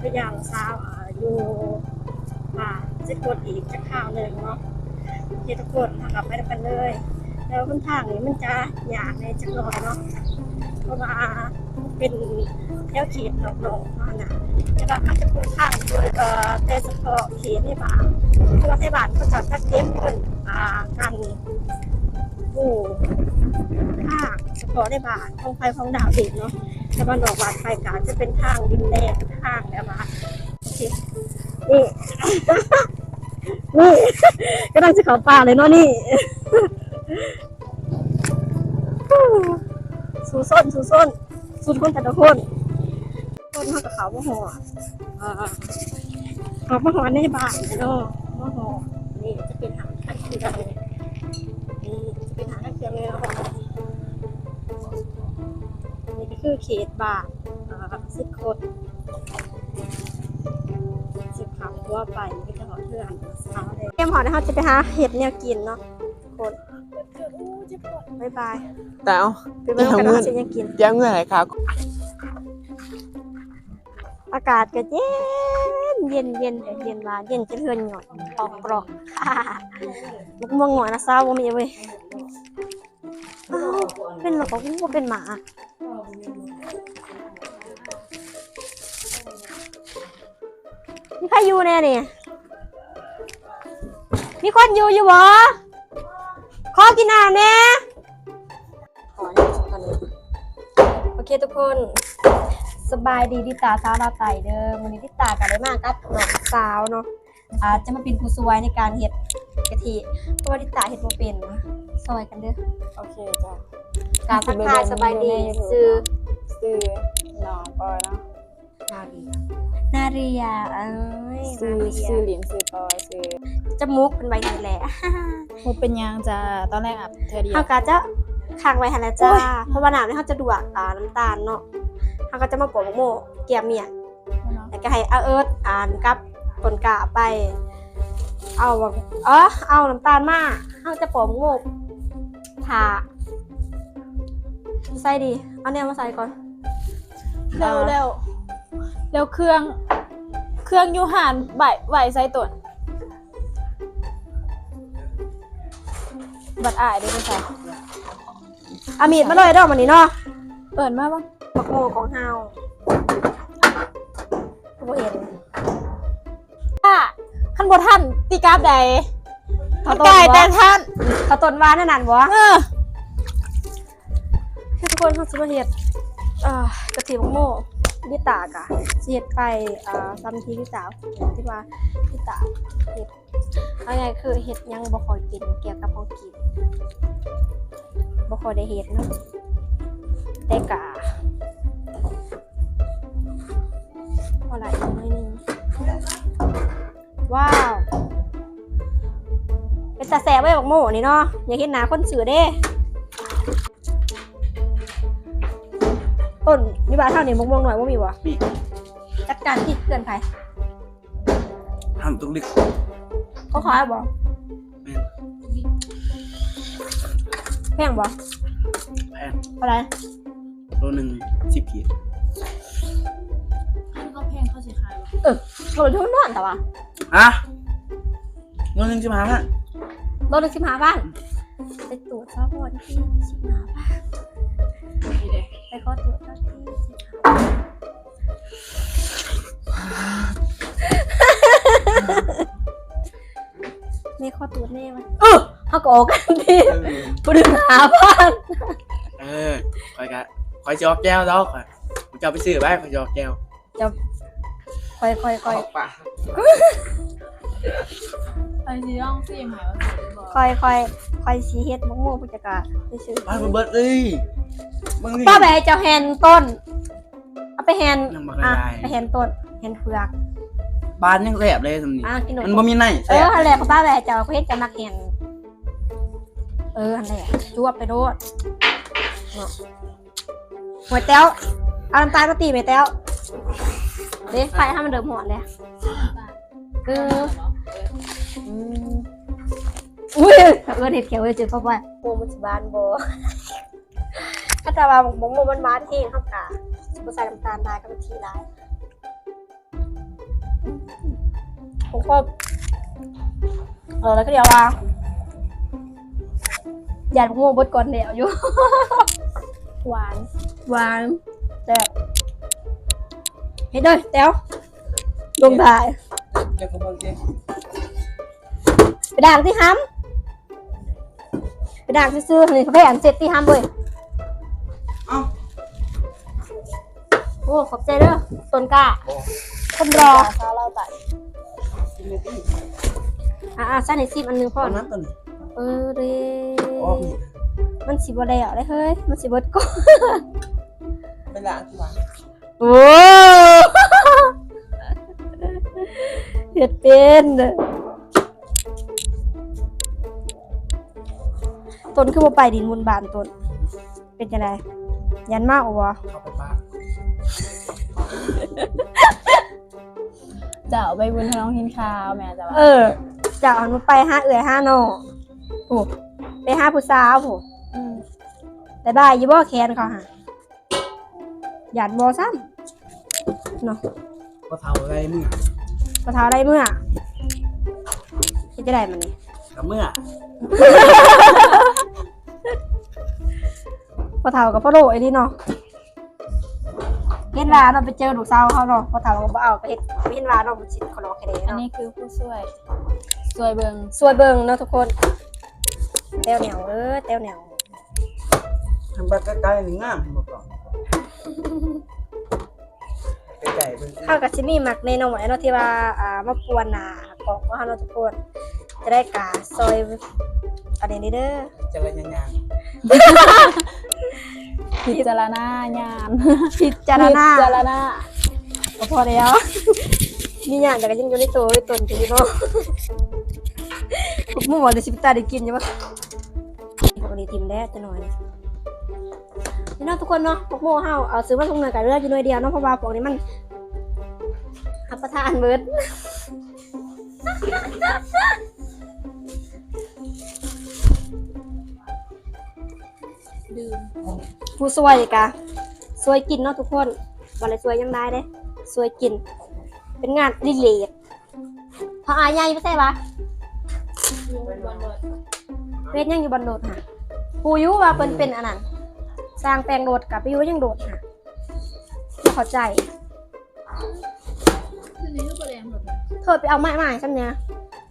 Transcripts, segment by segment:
พยายามสาวอ่าอยู่อ่าจะกดอีกจะข้าวหนึ่งเนาะเฮ็ดทุกคนทำกับไปกันเลย แล้วบนทางนี้มันจะยากในจักหน่อยเนาะเพราะว่าเป็นแถวเขตหนองๆมานะแต่ว่าอาจจะเป็นทางเอ่อแต่เฉพาะเขตในบ้านเพราะว่าในบ้านเขาจะจัดเต็มเป็นอ่ากันหมู่ทางเฉพาะในบ้านของไฟของดาวเดิบเนาะ ต่บ้านดอกบานไฟกาจะเป็นทางดินแดงทางแบบว่าโอเคนี่ นี่ก็ต้องจะเขาป่าเลยเนาะนี่สูส้นสูส้นสู้คนแต่ละคนคนเขากับเขาบ่หออ่าเขาบ่หอในบ้านเนาะบ่หอนี่จะเป็นหางทักเคือเลยนี่จะเป็นหางทักเคือเลยเน คือเขตบ้านอ่าสิบคนสิบคำทั่วไปไม่จะหอเพื่อนสาวเลยเกมหอนะคะจะไปหาเห็ดแนวกินเนาะทุกคนบ๊ายบายแต่เอาไปเบิ่งกันว่าจะยังกินเตรียมเงินอะไรครับอากาศก็เย็นเย็นเย็นเย็นมาเย็นจะเทือนหน่อยปอกปลอกค่ะมุกม่วงหน่อยนะซาวว่ามีเว้ยอ้าวเป็นหรอกว่าเป็นหมา รอยู่แน่นี่มีคนอยู่อยู่บ่ขอกินน้ำแน่ขอให้ทุกคนโอเคทุกคนสบายดีดิตาสาวลาไตเด้อวันนี้ดิตากันได้มากกับน้องสาวเนาะอาจจะมาเป็นผู้สวยในการเฮ็ดกะทิเพราะว่าดิตาเฮ็ดบ่เป็นนะซอยกันเด้อโอเคจ้ะการทักทายสบายดีซื้อซื้อน้องปอยเนาะ นาเรียนาเรียเอ้ยซื้อนาเรียซื้อเหรียญซื้อปอยซื้อจมูกเป็นใบนี้แหละมูเป็นยังจะตอนแรกอะเธอเดียวเฮาก็จะค้างไว้หั่นแหละจ้าเพราะว่าน้ำนี่เฮาจะดวกอ่าน้ำตาลเนาะเฮาก็จะมาปอกโม่เกียมเมียแล้วก็ให้เอาเอิร์ธอ่านกับต้นกะไป เอาว่าเออเอาน้ำตาลมาเอาจะปอมโงกทาใส่ดี เอาเนี่ยมาใส่ก่อน เร็วเร็ว เร็วเครื่องเครื่องอยูหานใบไหวไซตุนบัดอายได้ไหมคะเอามีดมาเลยเด้อมันนี้เนาะเปิดมาบ้างมักโมของเฮาบ่เห็นค่ะขั้นบท่านตีกราฟใดเขามันต้นไก่แต่วะท่านเขาต้นวานนั่นนั่นบ่เออคือทุกคนเขาสิมาเฮ็ดอ่ากะทิมักโม ดิตากะเฮ็ดไปอ่าซ้ำที่พี่สาวที่ว่าพี่ตาเฮ็ดเอาไงคือเฮ็ดยังบ่คอยกินเกี่ยวกับของกินบ่คอยได้เฮ็ดเนาะแต่กะอะไรอีกหน่อยนึงว้าวเป็นตาแซ่บไว้บักโม่นี่เนาะอย่าเฮ็ดหน้าคนสื่อเด้ ต้นนี่บ้านเท่านี้มงมงหน่อยว่ามีวะมีจัดการที่เกินไปทำตุกลิกเขาขายบ่แม่นแพงบ่แพงอะไรโลหนึ่งสิบขีดเขาแพงเขาสิขายเออโลละทุ่นนอนแต่ว่าฮะโลหนึ่งสิบห้าพันโลละสิบห้าบาทไปตรวจซะบ่ที่สิบห้าบาทไปขอตรวจ ไม่ขอตรวจแน่มันเออเขาก็ออกกันทีเออบ่ดึงหาบ้านเออคอยกะคอยจอกแก้วดอกคอยผมจะเอาไปซื้อไว้คอยจอกแก้วจะค่อยค่อยค่อยป่ะไอ้สิต้องซีมหายว่าสิบอกค่อยค่อยค่อยสีเฮ็ดมะม่วงพุทธกาไปซื้อไปมันเบิดเลยมึงนี่ป้าไปให้เจ้าแฮนต้นเอาไปแฮนยังบ่อะได้ไปแฮนต้นแฮนเผือก บ้านยังแสบเลยสำนี้อะกินหนมมันบ่มีในเอแสอบอันแหละป้าไปให้เจ้าเขาเฮ็ดจะมักแฮนเอออันแหละจวบไปโดดเนาะหัวแต้วเอาน้ำตาลมาตีไปแต้วเด้ไฟให้มันเดิมหอดเลยเอออืมอุ้ยเออเห็ดเขียวเออเจอป้าป้าโมมันสิบานโบถ้าจะมาบอกโมมันมาที่ข้างกาสุภาษาน้ำตาลได้ก็เป็นทีร้าย ผมก็เออแล้วก็เดี๋ยวว่าหยาดพวกบดก่อนเดี๋ยวอยู่ หวาน หวานแต่เฮ็ดเลยแต้วลงถ่ายเดี๋ยวเขาบอกเจ๊ไปด่างที่ห้ำไปด่างซื่อๆนี่เขาไปอ่านเสร็จที่ห้ำเลยเอ้าโอ้ขอบใจเด้อต้นกล้าคนรอข้าวเราตัดกินเลยที่ อ่าๆซ่าในซิมอันหนึงพ่อตอนนั้นะนตัวนี้เออเด้อ๋อมีมันสิบ่แล้วได้เฮ้ย มันสิเบิดก่อนไปล้างที่บ้านโอ้เฮ็ดเป็นต้นคือบ่ไปดินมุนบานต้น เป็นจังไดยันมากบ่ เข้าไปบ้านจะ เอาไปบุญทน้องกินข้าวแม่จะว่าเออจะเอาหนูไปห้าเอื่อยห้าโนโอ้ไปห้าผู้สาวโอ้มแต่ได้อยี่บ่แคนเขาหาหยาดบ่ซ้ำเนาะก็เท่าไรเมื่อกระเท้าได้เมื่อคิดจะได้มันนี่กับเมื่อพอเท้ากับพ่อโลไอ้นี่เนาะ เห็นว่าเราะไปเจอลูกสาวเขาเนาะพอเท้าก็บ่เอาไปเฮ็ดไปเห็นว่าเราะบ่สิเขารอแค่นี้อันเนาะนี้คือผู้ช่วยช่วยเบิงสวยเบิ่งเนาะทุกคนแต้วเหนียวเออแต้วเหนียวทำแบบใกล้ๆหนึ่งงามบอกก่อนใกล้ๆเป็นข้าวกับซิมี่มักในน้องหมายเนาะที่ว่าอ่ามาปวนหน้ากอกว่าเฮาเนาะทุกคนจะได้กาซอยอันนี้เด้อจะระยะยาง พิจารณาญาณพิจารณาพิจารณาก็พอแล้วมีอย่างแต่ก็ยังอยู่ในตัวไว้ตนที่เนาะพวกหมู่ว่าจะสิบตาได้กินใช่ปะวันนี้ทิมแล้วจะหน่อยนี่เนาะทุกคนเนาะพวกหมู่เฮาเอาซื้อมาทุงเนื้อกับเลือดอยู่หน่วยเดียวเนาะเพราะว่าพวกนี้มันอับประทานเบิดดื่ม ผู้สวยกะสวยกินเนาะทุกคนวันละสวยยังได้เด้สวยกิน เป็นงานรีเลทพออายใหญ่ไม่ใช่ปะเวทยังอยู่บนโดดค่ะปูอยุว่าเป็นเป็นอันนั้นสร้างแปลงโดดกับพี่ยุยังโดดค่ะไม่เข้าใจเธอไปเอาไม้มาใช่ไหมเนี่ย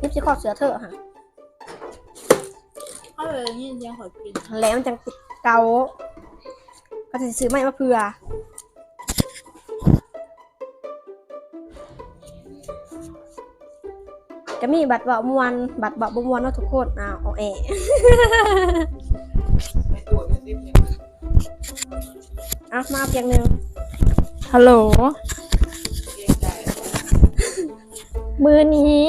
ยิบสิขอบเสือเธอค่ะเอาเลยนี่เสียงขอกินแล้วมันจังติดเกา ก็จะซื้อไม้มาเผื่อจะมีบัตรเบามวนบัตรเบาบมวนเนาะทุกคนอ้าวเอาเอในตัวนี่สิเนี่ยอะมาเอาเพียงหนึ่งฮัลโหลเกรงใจมือนี้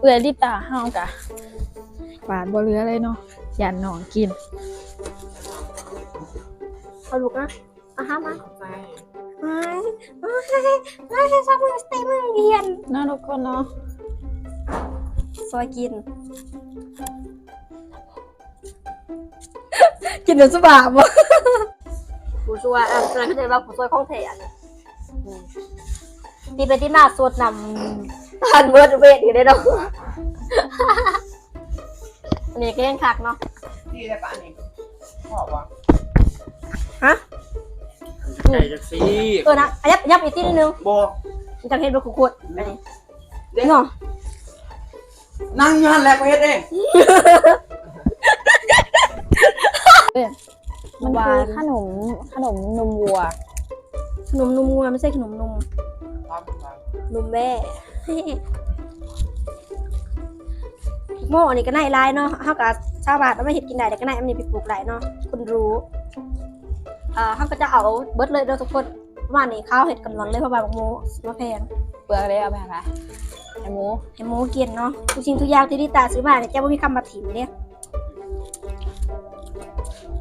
เอือดิตาเฮากะหวานบ่เหลือเลยเนาะยันหนองกิน เอาลูกนะอะฮะมาใจไม่ไม่ไม่ใช่ซักมือสเตย์มือเรียนเนาะทุกคนเนาะซอยกิน กินเดี๋ยวสุบาบวะผู้ช่วยอะอะไรเข้าใจว่าผู้ช่วยของเทอันนี้อืมตีไปที่หน้าสวดนำทานเวิร์ดเวทอยู่ได้เนาะอันนี้ก็ยังคักเนาะที่ได้ปะนี่ขอบว่าฮะ ใจจักซีเออนะอะยับยับอีกทีนึงโบมันจะเห็นเป็นขวดๆอันนี้เนาะนั่งอยันแหล้วก็เฮ็ดเองมันคือขนมขนมนมวัว ขนมนมงัวไม่ใช่ขนมนมครับครับนมแม่โม่อันนี้ก็น่าลายเนาะเฮากับชาวบ้านเอาไม่เห็ดกินได้แต่ก็น่าอันนี้ไปปลูกได้เนาะคุณรู้ อ่าเฮาก็จะเอาเบิดเลยเด้อทุกคนว่านี่ข้าวเห็ดกันร้อนเลยเพราะว่าบักโมมาแพงเปลือกเลยเอาไปหาไอ้หมูให้โมกินเนาะทุกสิ่งทุกอย่างที่ดิตาซื้อมาเนี่ยจะบ่มีคำมาถิ่มเด้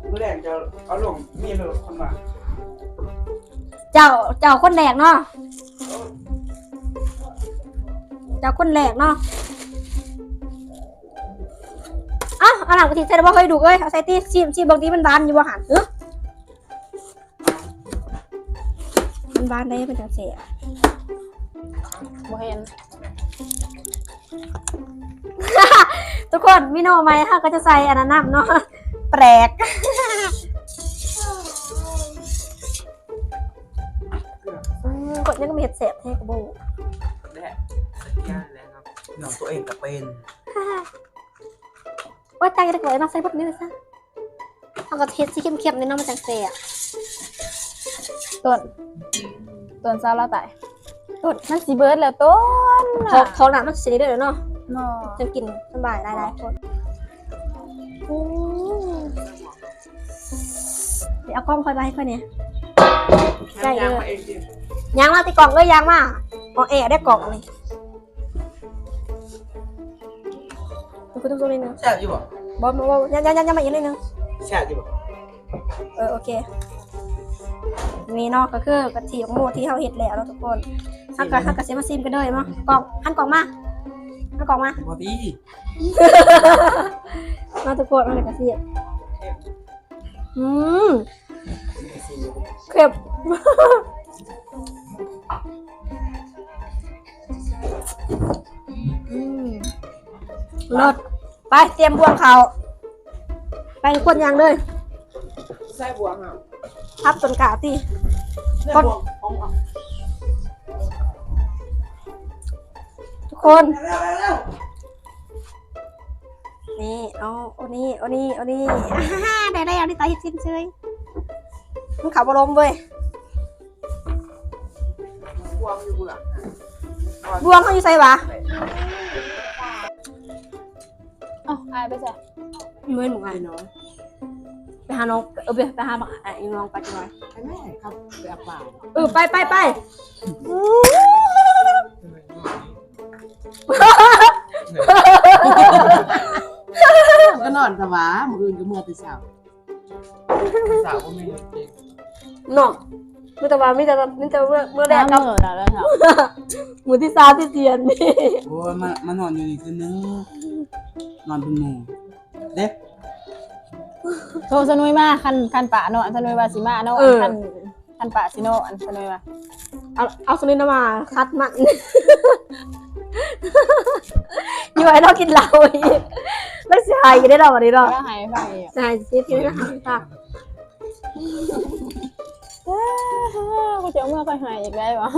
มื้อแรกจะเอาลงมีเลยคนมาเจ้าเจ้าคนแรกเนาะเจ้าคนแรกเนาะอ้าวเอาหลังกะทิใส่ได้บ่เคยดูเอ้ยเอาใส่ตีชิมชิมบางทีมันบานอยู่บ่หันเออ มันบานได้มันจังเสียบ่เห็น ทุกคนมิโนไหมค่ะก็จะใส่อันนั้นนำเนาะแปลก อืมกดยังก็มีเห็ดเสบเทกระโบและสัญญาแล้วเนาะน้องตัวเองก็เป็นว่าใจจะเกิดมาใส่พวกนี้เลยซะเอากระเทียมที่เข้มๆในน้ำมันจังเสียต้น ต้นซาลาไตต้นมันสิเบิร์ดแล้วต้นทองทองหนักมันสีนี้ด้วยเนาะเนาะจะกินสบายหลายๆคนอืมเดี๋ยวเอากล้องคอยไปให้ค่อยเนี่ยใกล้เออเองดิยางมาตีกล่องเลยยางมาเอาแอะได้กล่องเลยดูคุณต้องตัวนิดนึงแซ่บอยู่บ่บอมบอมยังยังยังยังมาอีกนิดนึงแซ่บอยู่บ่เออโอเค มีเนอกก็คือกะทิของหมูที่เขาเห็ดแล้วเนาะทุกคนฮักกะฮักกะเซมาซิมกันเลยมั้งกล่องหันกล่องมาหันกล่องมาบ่ดีมาทุกคนมาเลยกะทิอืมเค็มอืมรสไปเตรียมบวงเขาไปทุกคนยังเลยใส่บวงอะทับจนกาตี ใส่บวงของอะทุกคนแล้วแล้วแล้วนี่เอาเอานี่เอานี่เอานี่อ่าได้ได้เอาดิตายสิ้นเชยมันขับบรมเว้ยบวงอยู่หลังบวงเขาอยู่ใส่หวะเอ้าอายไปใส่เมื่อยหมูไงไอ้น้อง ไปหาน้องเออไปไปหาบักไอ้น้องไปจังหน่อยไอ้แม่ครับแบบเปล่าเออไปไปไปก็นอนสวามืออื่นก็เมื่อแต่เช้าสาวก็ไม่รู้จริงน้องมีแต่ว่ามีแต่ว่ามีแต่ว่าเมื่อแรกน้ำกับเหมือแล้วแล้วค่ะมือที่สาที่เตียนนี่โอ้ยมามานอนอยู่นี่คืนนึงนอนเป็นหมู่เด็ก โทรสนุยมาคันคันป่าเนาะอันสนุยว่าสิมาเนาะเออ คันคันป่าสิโนอันสนุยว่าเอาเอาสลินมาคัดมัน อยู่ไอ้เรากินเหล้าอีกแล้วเสียหายกันได้เราวันนี้เนาะแล้วหายไปอีกเสียหายชีวิตกันได้ค่ะ กูจะเอาเมื่อค่อยหายอีกได้วะ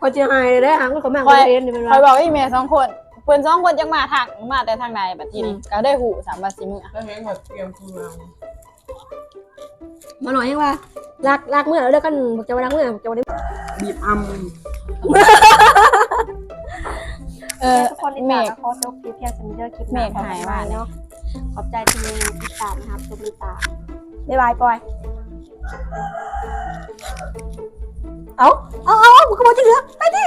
พอจะหายเลยได้หางก็เขาแม่งคอยเรียนนี่เป็นคอยไรบอกอีเมลสองคน เพื่อนสองคนยังมาทางมาแต่ทางใดแบบทีนี้ก็ได้หูสามบาทสิมือแล้วเห็นว่าเตรียมคือเรามาหน่อยยังว่ารักรักเมื่อแล้วเด้อกันบอกจะว่ารักเมื่อบอกจะว่าได้บีบอัมเออทุกคนที่เมตามฆขอจบคลิปเพียงสมิเดอร์คลิปเมฆหายว่าเนาะขอบใจที่ติดตามนะครับทุกติดตามบ๊ายบายปอยเอาเอาเอาเอาขโมยจะเหลือไปดิ